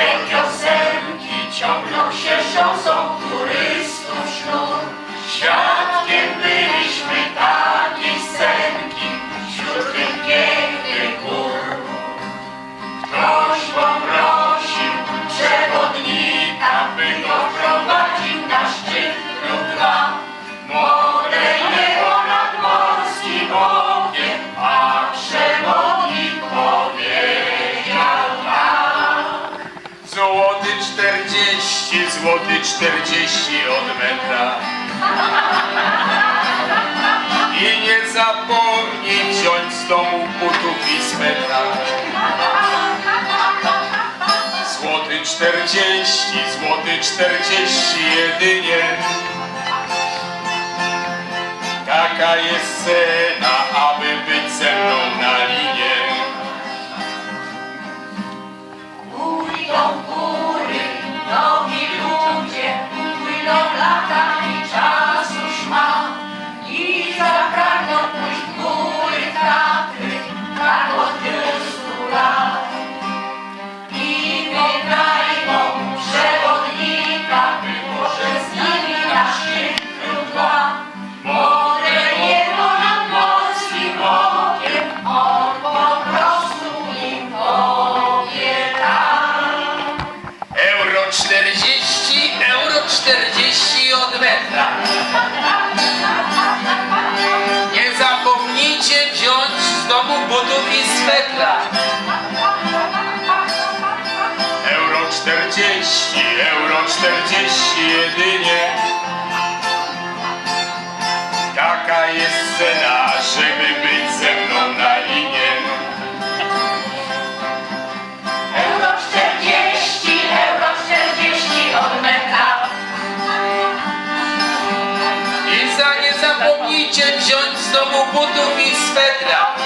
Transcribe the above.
Thank you. 12 zł 40 od metra. I nie zapomnij wziąć z domu butów i swetra. Złoty 40, złoty 40 jedynie. Taka jest sen. 감사합니다. Metra. Nie zapomnijcie wziąć z domu butów i swetra. Euro 40, euro 40 jedynie. Taka jest cena, żeby być ze Nie zapomnijcie wziąć z domu butów i swetra.